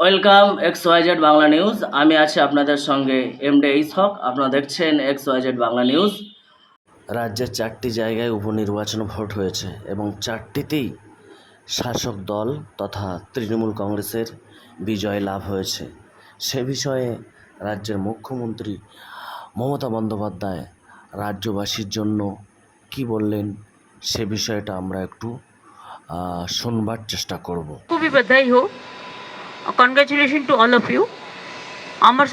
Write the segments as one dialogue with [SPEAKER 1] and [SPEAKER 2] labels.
[SPEAKER 1] Welcome X YZ Bangla news. আমি আছি আপনাদের সঙ্গে এমডে এইস হক। আপনারা দেখছেন এক্স ওয়াইজেড বাংলা নিউজ। রাজ্যের চারটি জায়গায় উপনির্বাচন ভোট হয়েছে এবং চারটিতেই শাসক দল তথা তৃণমূল কংগ্রেসের বিজয় লাভ হয়েছে। সে বিষয়ে রাজ্যের মুখ্যমন্ত্রী মমতা বন্দ্যোপাধ্যায় রাজ্যবাসীর জন্য কি বললেন সে বিষয়টা আমরা একটু শুনবার চেষ্টা করব।
[SPEAKER 2] খুবই বাধাই হোক। Congratulation to all of you আমার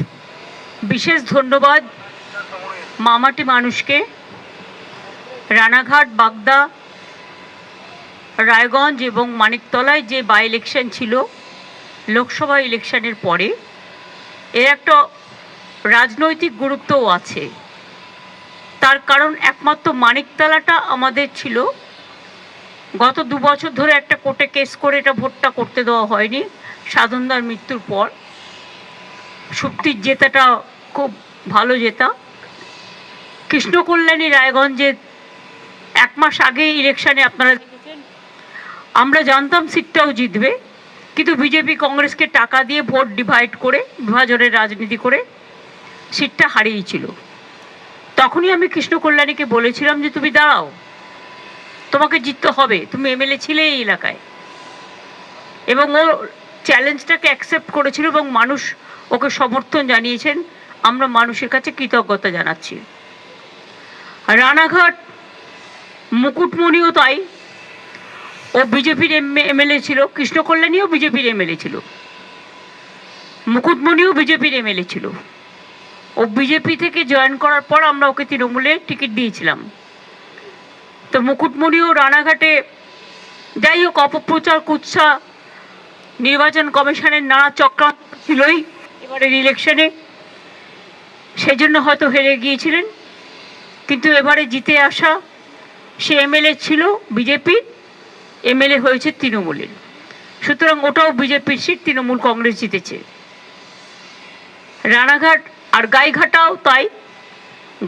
[SPEAKER 2] বিশেষ ধন্যবাদ মামাটি মানুষকে। রানাঘাট, বাগদা, রায়গঞ্জ এবং মানিকতলায় যে বাই ইলেকশন ছিল, লোকসভা ইলেকশনের পরে, এর একটা রাজনৈতিক গুরুত্বও আছে। তার কারণ একমাত্র মানিকতলাটা আমাদের ছিল। গত দু বছর ধরে একটা কোর্টে কেস করে এটা ভোটটা করতে দেওয়া হয়নি। সাধনদার মৃত্যুর পর সুপ্তির জেতাটা খুব ভালো জেতা। কৃষ্ণকল্যাণী রায়গঞ্জে এক মাস আগে ইলেকশনে আপনারা আমরা জানতাম সিটটাও জিতবে, কিন্তু বিজেপি কংগ্রেসকে টাকা দিয়ে ভোট ডিভাইড করে, বিভাজনের রাজনীতি করে সিটটা হারিয়েছিল। তখনই আমি কৃষ্ণকল্যাণীকে বলেছিলাম যে, তুমি দাঁড়াও, তোমাকে জিততে হবে। তুমি এমএলএ ছিলে এই এলাকায়। এবং ও চ্যালেঞ্জটাকে অ্যাকসেপ্ট করেছিল এবং মানুষ ওকে সমর্থন জানিয়েছেন। আমরা মানুষের কাছে কৃতজ্ঞতা জানাচ্ছি। রানাঘাট, মুকুটমণিও তাই। ও বিজেপির এমএলএ ছিল, কৃষ্ণকল্যাণীও বিজেপির এমএলএ ছিল। মুকুটমণিও বিজেপির এমএলএ ছিল। ও বিজেপি থেকে জয়েন করার পর আমরা ওকে তৃণমূলে টিকিট দিয়েছিলাম। তো মুকুটমণিও রানাঘাটে যাই হোক, অপপ্রচার, কুৎসা নির্বাচন কমিশনের নানা চক্রান্ত ছিলই। এবারের ইলেকশনে সেজন্য হয়তো হেরে গিয়েছিলেন। কিন্তু এবারে জিতে আসা সে এমএলএ ছিল বিজেপির, এমএলএ হয়েছে তৃণমূলের। সুতরাং ওটাও বিজেপির সিট, তৃণমূল কংগ্রেস জিতেছে। রানাঘাট আর গাইঘাটাও তাই।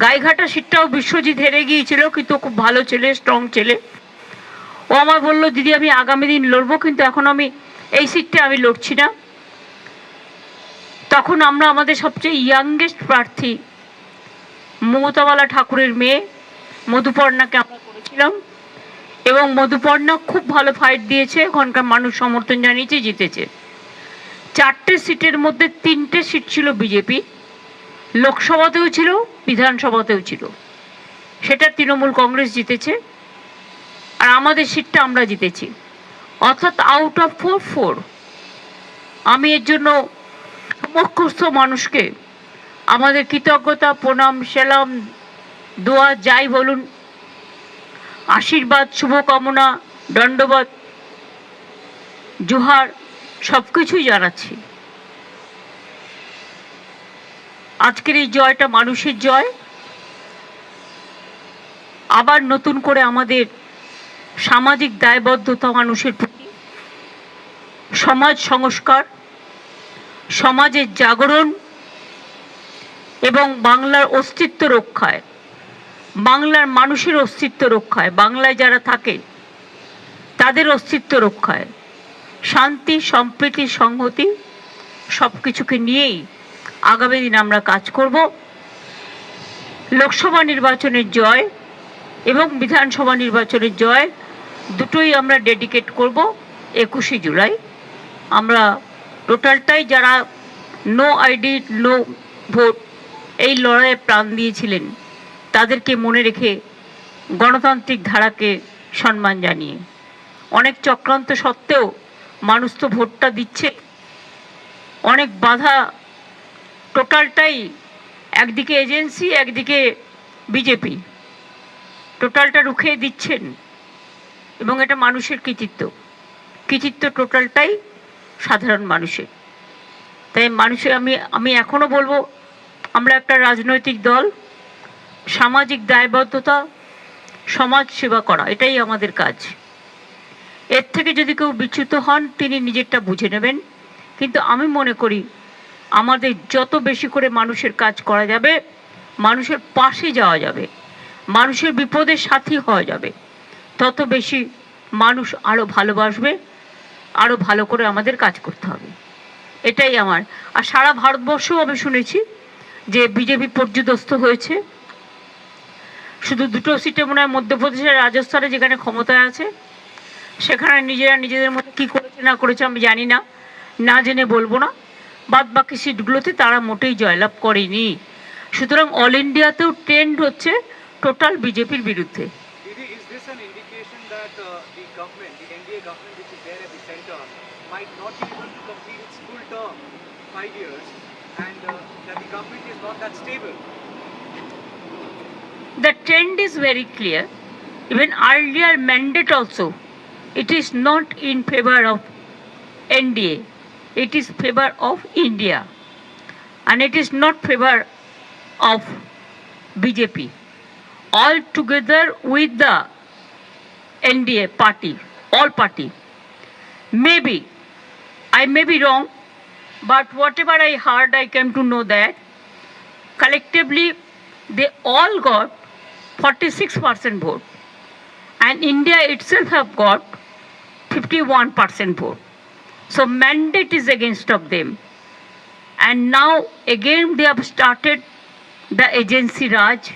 [SPEAKER 2] গাইঘাটা সিটটাও বিশ্বজিৎ হেরে গিয়েছিল, কিন্তু খুব ভালো ছেলে স্ট্রং ছেলে। ও আমার বলল, দিদি, আমি আগামী দিন লড়বো, কিন্তু এখন আমি এই সিটটা আমি লড়ছি না। তখন আমরা আমাদের সবচেয়ে ইয়াংগেস্ট প্রার্থী মমতাবালা ঠাকুরের মেয়ে মধুপর্ণাকে আমরা করেছিলাম এবং মধুপর্ণা খুব ভালো ফাইট দিয়েছে ওখানকার মানুষ সমর্থন জানিয়েছে, জিতেছে। চারটে সিটের মধ্যে তিনটে সিট ছিল বিজেপি, লোকসভাতেও ছিল, বিধানসভাতেও ছিল। সেটা তৃণমূল কংগ্রেস জিতেছে, আর আমাদের সিটটা আমরা জিতেছি। অর্থাৎ আউট অফ ফোর ফোর আমি এর জন্য সমস্ত মানুষকে আমাদের কৃতজ্ঞতা, প্রণাম, সেলাম, দোয়া, যাই বলুন, আশীর্বাদ, শুভকামনা দণ্ডবাদ জোহার সব কিছুই জানাচ্ছি। আজকের এই জয়টা মানুষের জয়। আবার নতুন করে আমাদের সামাজিক দায়বদ্ধতা মানুষের প্রতি, সমাজ সংস্কার, সমাজের জাগরণ এবং বাংলার অস্তিত্ব রক্ষায়, বাংলার মানুষের অস্তিত্ব রক্ষায়, বাংলায় যারা থাকে তাদের অস্তিত্ব রক্ষায়। শান্তি, সম্প্রীতি, সংহতি সব কিছুকে নিয়েই আগামী দিন আমরা কাজ করব। লোকসভা নির্বাচনের জয় এবং বিধানসভা নির্বাচনের জয় দুটোই আমরা ডেডিকেট করব একুশে জুলাই। আমরা টোটালটাই যারা নো আইডি নো ভোট এই লড়াইয়ে প্রাণ দিয়েছিলেন, তাদেরকে মনে রেখে গণতান্ত্রিক ধারাকে সম্মান জানিয়ে। অনেক চক্রান্ত সত্ত্বেও মানুষ তো ভোটটা দিচ্ছে। অনেক বাধা টোটালটাই একদিকে এজেন্সি একদিকে বিজেপি। টোটালটা রুখে দিচ্ছেন। এবং এটা মানুষের কৃতিত্ব। কৃতিত্ব টোটালটাই সাধারণ মানুষের। তাই মানুষের, আমি আমি এখনও বলব, আমরা একটা রাজনৈতিক দল, সামাজিক দায়বদ্ধতা, সমাজ সেবা করা, এটাই আমাদের কাজ। এর থেকে যদি কেউ বিচ্যুত হন, তিনি নিজেরটা বুঝে নেবেন। কিন্তু আমি মনে করি, আমাদের যত বেশি করে মানুষের কাজ করা যাবে, মানুষের পাশে যাওয়া যাবে, মানুষের বিপদের সাথী হওয়া যাবে। তত বেশি মানুষ আরও ভালোবাসবে আরও ভালো করে আমাদের কাজ করতে হবে। এটাই আমার। আর সারা ভারতবর্ষেও আমি শুনেছি যে বিজেপি পর্যদস্ত হয়েছে। শুধু দুটো সিটে মনে হয় মধ্যপ্রদেশের রাজস্থানে যেখানে ক্ষমতায় আছে, সেখানে নিজেরা নিজেদের মধ্যে কী করেছে না করেছে আমি জানি না না জেনে বলব না। বাদ বাকি সিটগুলোতে তারা মোটেই জয়লাভ করেনি। সুতরাং অল ইন্ডিয়াতেও ট্রেন্ড হচ্ছে টোটাল বিজেপির বিরুদ্ধে।
[SPEAKER 3] Uh, the government, the NDA government which is there at the center, might not be able to complete its full term, five years, and uh, that the government is not that stable?
[SPEAKER 2] the trend is very clear. Even earlier mandate also, it is not in favor of NDA. It is favor of India, and it is not favor of BJP. All together with the NDA party, all party. Maybe I may be wrong, but whatever I heard, I came to know that collectively they all got 46% vote. And india itself have got 51% vote. So mandate is against of them. And now again they have started the agency raj.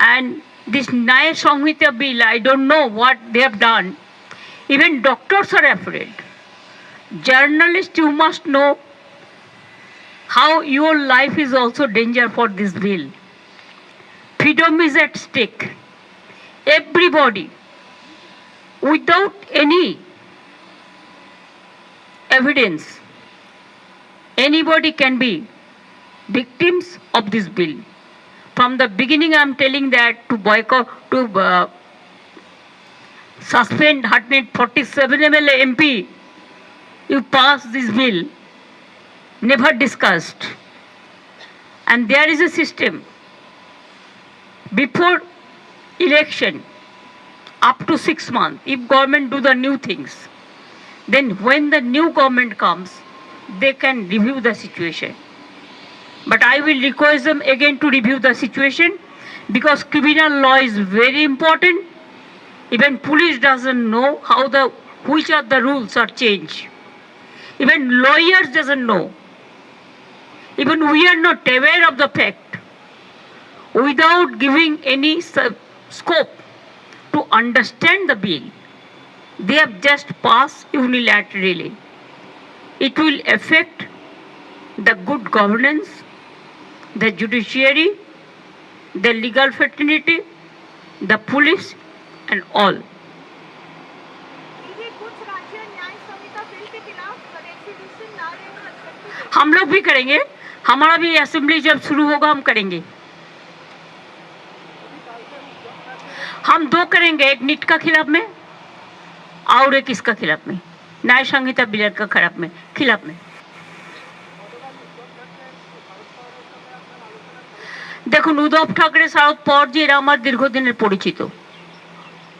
[SPEAKER 2] And this Naya Samhita bill i don't know what they have done even doctors are afraid journalists you must know how your life is also danger for this bill. Freedom is at stake. Everybody, without any evidence, anybody can be victims of this bill. From the beginning, I am telling that to boycott, to uh, suspend 147 MLA MP, you pass this bill never discussed. And there is a system. Before election, up to six months, if government do the new things, then when the new government comes, they can review the situation. But I will request them again to review the situation because criminal law is very important. Even police doesn't know how the which are the rules are changed. Even lawyers doesn't know. Even we are not aware of the fact. Without giving any scope to understand the bill, they have just passed unilaterally. It will affect the good governance, the judiciary, the legal fraternity, the police, and all. हम लोग भी करेंगे। हमारा भी assembly जब शुरू होगा हम करेंगे। हम दो करेंगे एक नीट का खिलाफ में और एक इसका खिलाफ में। न्याय संहिता बिलर का खिलाफ में खिलाफ में। দেখুন, উদ্ধব ঠাকরে শারদ পরজি এরা আমার দীর্ঘদিনের পরিচিত।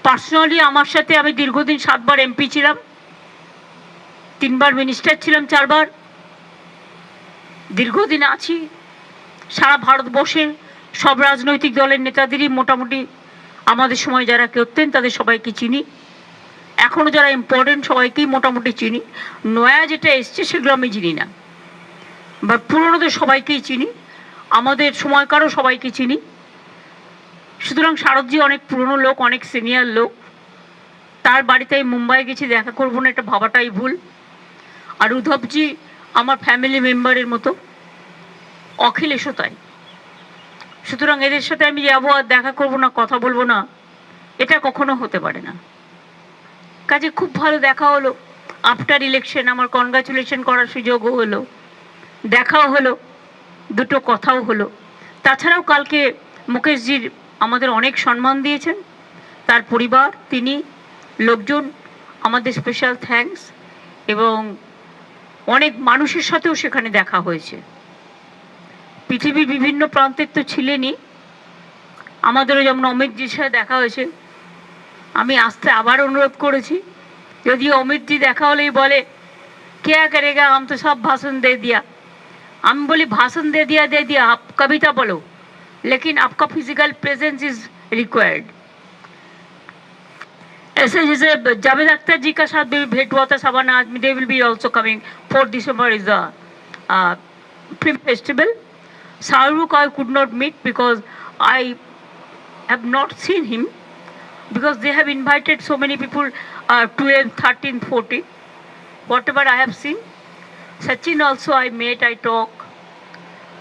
[SPEAKER 2] পার্সোনালি আমার সাথে আমি দীর্ঘদিন সাতবার এমপি ছিলাম। তিনবার মিনিস্টার ছিলাম, চারবার। দীর্ঘদিন আছি। সারা ভারতবর্ষে সব রাজনৈতিক দলের নেতাদেরই মোটামুটি আমাদের সময় যারা করতেন তাদের সবাইকে চিনি। এখনও যারা ইম্পর্টেন্ট সবাইকেই মোটামুটি চিনি। নয়া যেটা এসছে, সেগুলো আমি চিনি না। বা পুরনোদের সবাইকেই চিনি। আমাদের সময়কারও সবাইকে চিনি। সুতরাং শারদজি অনেক পুরনো লোক, অনেক সিনিয়র লোক। তার বাড়িতে আমি মুম্বাই গেছি, দেখা করব না, এটা ভাবাটাই ভুল। আর উদ্ধবজি আমার ফ্যামিলি মেম্বারের মতো। অখিলেশও তাই। সুতরাং এদের সাথে আমি যাব আর দেখা করব না, কথা বলব না, এটা কখনো হতে পারে না। কাজে খুব ভালো দেখা হলো। আফটার ইলেকশন আমার কনগ্রাচুলেশন করার সুযোগও হলো। দেখাও হলো। দুটো কথাও হলো। তাছাড়াও কালকে মুকেশজির আমাদের অনেক সম্মান দিয়েছেন। তার পরিবার, তিনি, লোকজন, আমাদের স্পেশাল থ্যাঙ্কস এবং অনেক মানুষের সাথেও সেখানে দেখা হয়েছে। পৃথিবীর বিভিন্ন প্রান্তের তো ছিলেনই। আমাদেরও যেমন অমিতজির সাথে দেখা হয়েছে। আমি আসতে আবার অনুরোধ করেছি। যদি অমিতজি দেখা হলেই বলে, কে করেগা আম তো সব ভাষণ দে দিয়া। हम बोली भाषण दे दिया दे दिया आप कविता बोलो लेकिन आपका फिजिकल प्रेजेंस इज रिक्वायर्ड ऐसे जैसे जावेद अख्तर जी का साथ भी भेंट हुआ था Shabana Azmi they will be also coming fourth December is the film festival Shahrukh I could not meet because I have not seen him because they have invited so many people uh, 12 13 14 whatever i have seen sachin also i met i talked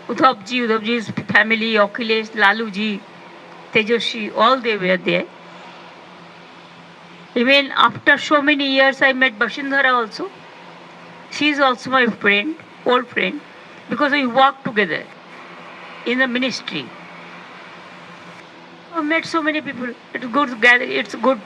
[SPEAKER 2] udhav ji udhav ji's family akhilesh lalu ji tejoshi all they were there even after so many years i met bashindhara also she is also my friend old friend because we work together in the ministry I've met so many people. It's good. It's good